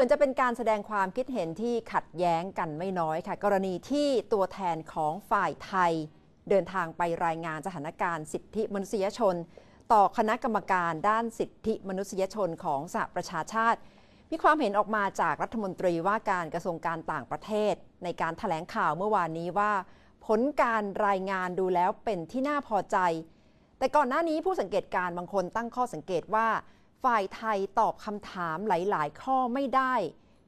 ส่วนจะเป็นการแสดงความคิดเห็นที่ขัดแย้งกันไม่น้อยค่ะ กรณีที่ตัวแทนของฝ่ายไทย เดินทางไปรายงานสถานการณ์สิทธิมนุษยชน ต่อคณะกรรมการด้านสิทธิมนุษยชนของสหประชาชาติ มีความเห็นออกมาจากรัฐมนตรีว่าการกระทรวงการต่างประเทศ ในการถแถลงข่าวเมื่อวานนี้ว่า ผลการรายงานดูแล้วเป็นที่น่าพอใจ แต่ก่อนหน้านี้ผู้สังเกตการบางคนตั้งข้อสังเกตว่า ฝ่ายไทยตอบคำถามหลาย ๆ ข้อไม่ได้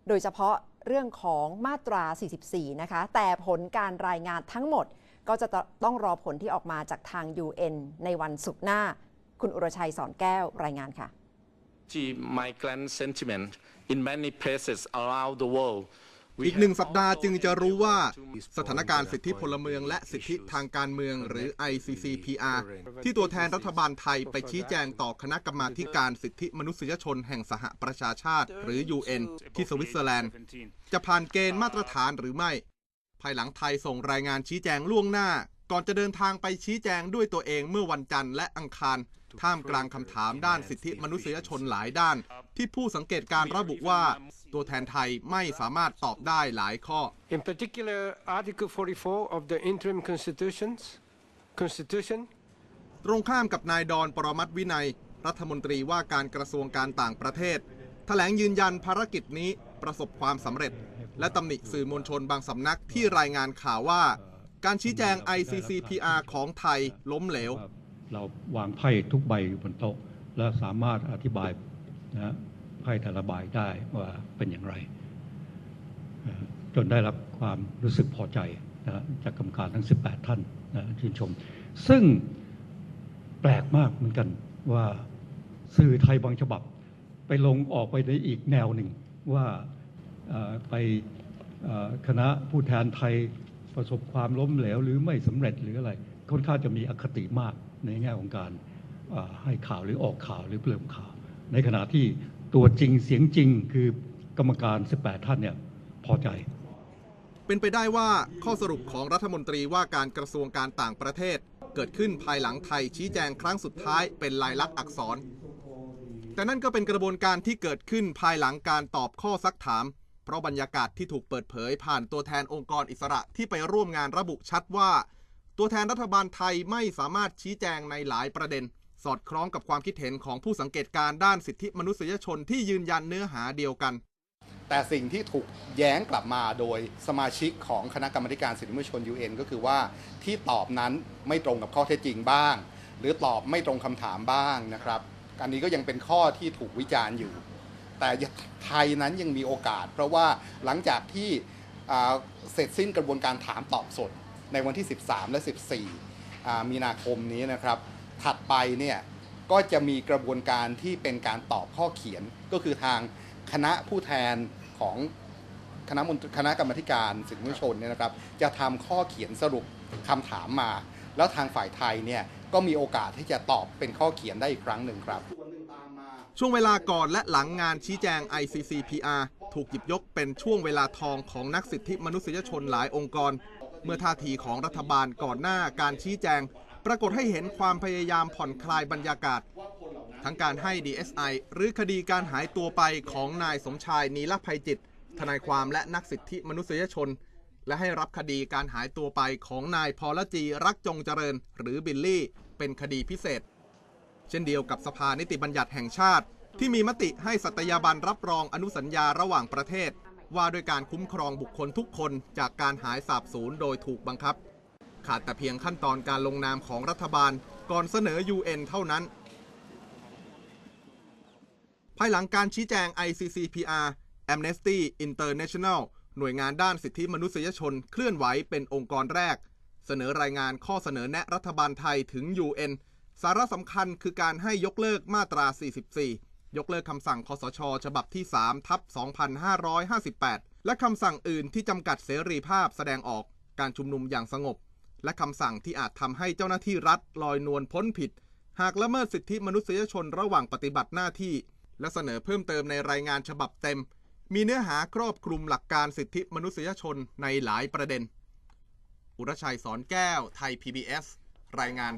โดยเฉพาะเรื่องของมาตรา 44 นะคะ แต่ผลการรายงานทั้งหมดก็จะต้องรอผลที่ออกมาจากทาง UN ในวันศุกร์หน้า คุณอุรชัยสอนแก้วรายงานค่ะ migrant sentiment in many places around the world อีกหนึ่งสัปดาห์จึงจะรู้ว่าสถานการณ์สิทธิพลเมืองและสิทธิทางการเมืองหรือ ICCPR ที่ตัวแทนรัฐบาลไทยไปชี้แจงต่อคณะกรรมาการสิทธิมนุษยชนแห่งสหประชาชาติ หรือ UN ที่สวิตเซอร์แลนด์ จะผ่านเกณฑ์มาตรฐานหรือไม่ ภายหลังไทยส่งรายงานชี้แจงล่วงหน้า ก่อนจะเดินทางไปชี้แจงด้วยตัวเองเมื่อวันจันทร์และอังคาร ท่ามกลางคำถามด้านสิทธิมนุษยชนหลายด้าน ที่ผู้สังเกตการระบุว่า ตัวแทนไทยไม่สามารถตอบได้หลายข้อ In particular, Article 44 of the interim constitutions, constitution ตรงข้ามกับนายดอนปรมัตถ์วินัย รัฐมนตรีว่าการกระทรวงการต่างประเทศ แถลงยืนยันภารกิจนี้ประสบความสำเร็จ และตำหนิสื่อมวลชนบางสำนักที่รายงานข่าวว่า การชี้แจง ICCPR ของไทยล้มเหลว เราวางไพ่ทุกใบอยู่บนโต๊ะ และสามารถอธิบายนะไพ่แต่ละใบได้ว่าเป็นอย่างไร จนได้รับความรู้สึกพอใจนะจากกรรมการทั้ง 18 ท่านนะชื่นชม ซึ่งแปลกมากเหมือนกันว่าสื่อไทยบางฉบับ ไปลงออกไปในอีกแนวหนึ่งว่าไปคณะผู้แทนไทย ประสบความล้มเหลวหรือไม่สำเร็จหรืออะไรค่อนข้างจะมีอคติมากในแง่ของการให้ข่าวหรือออกข่าวหรือเปลือมข่าว ในขณะที่ตัวจริงเสียงจริงคือกรรมการ 18 ท่านเนี่ยพอใจ เป็นไปได้ว่าข้อสรุปของรัฐมนตรีว่าการกระทรวงการต่างประเทศ เกิดขึ้นภายหลังไทยชี้แจงครั้งสุดท้ายเป็นลายลักษณ์อักษร แต่นั่นก็เป็นกระบวนการที่เกิดขึ้นภายหลังการตอบข้อซักถาม ราะบรรยากาศที่ถูกเปิดเผยผ่านตัวแทนองค์กรอิสระที่ไปร่วมงานระบุชัดว่า ตัวแทนรัฐบาลไทยไม่สามารถชี้แจงในหลายประเด็น สอดคล้องกับความคิดเห็นของผู้สังเกตการด้านสิทธิมนุษยชนที่ยืนยันเนื้อหาเดียวกัน แต่สิ่งที่ถูกแย้งกลับมาโดยสมาชิกของคณะกรรมการสิทธิมนุษยชน UN ก็คือว่าที่ตอบนั้นไม่ตรงกับข้อเท็จจริงบ้าง หรือตอบไม่ตรงคำถามบ้างนะครับอันนี้ก็ยังเป็นข้อที่ถูกวิจารณ์อยู่ แต่ไทยนั้นยังมีโอกาส เพราะว่าหลังจากที่เสร็จสิ้นกระบวนการถามตอบสดในวันที่ 13 และ 14 มีนาคมนี้นะครับ ถัดไปเนี่ยก็จะมีกระบวนการที่เป็นการตอบข้อเขียนก็คือทางคณะผู้แทนของคณะมนคณะกรรมการสิทธิมนุษยชนเนี่ยนะครับ จะทำข้อเขียนสรุปคำถามมา แล้วทางฝ่ายไทยเนี่ยก็มีโอกาสที่จะตอบเป็นข้อเขียนได้อีกครั้งหนึ่งครับ ช่วงเวลาก่อนและหลังงานชี้แจง ICCPR ถูกหยิบยกเป็นช่วงเวลาทองของนักสิทธิมนุษยชนหลายองค์กร เมื่อท่าทีของรัฐบาลก่อนหน้าการชี้แจง ปรากฏให้เห็นความพยายามผ่อนคลายบรรยากาศ ทั้งการให้ DSI หรือคดีการหายตัวไปของนายสมชายนีลภัยจิต ทนายความและนักสิทธิมนุษยชน และให้รับคดีการหายตัวไปของนายพรจีรักจงเจริญ หรือบิลลี่ เป็นคดีพิเศษ เช่นเดียวกับสภานิติบัญญัติแห่งชาติ ที่มีมติให้สัตยาบันรับรองอนุสัญญาระหว่างประเทศ ว่าด้วยการคุ้มครองบุคคลทุกคนจากการหายสาบสูญโดยถูกบังคับ ขาดแต่เพียงขั้นตอนการลงนามของรัฐบาลก่อนเสนอ UN เท่านั้น ภายหลังการชี้แจง ICCPR Amnesty International หน่วยงานด้านสิทธิมนุษยชนเคลื่อนไหวเป็นองค์กรแรก เสนอรายงานข้อเสนอแนะรัฐบาลไทยถึง UN สาระสำคัญคือการให้ยกเลิกมาตรา 44 ยกเลิกคำสั่งคสช ฉบับที่ 3 ทับ 2558 และคำสั่งอื่นที่จำกัดเสรีภาพแสดงออกการชุมนุมอย่างสงบ และคำสั่งที่อาจทำให้เจ้าหน้าที่รัฐลอยนวลพ้นผิด หากละเมิดสิทธิมนุษยชนระหว่างปฏิบัติหน้าที่ และเสนอเพิ่มเติมในรายงานฉบับเต็ม มีเนื้อหาครอบคลุมหลักการสิทธิมนุษยชนในหลายประเด็น อุรชัยสอนแก้ว ไทย PBS รายงาน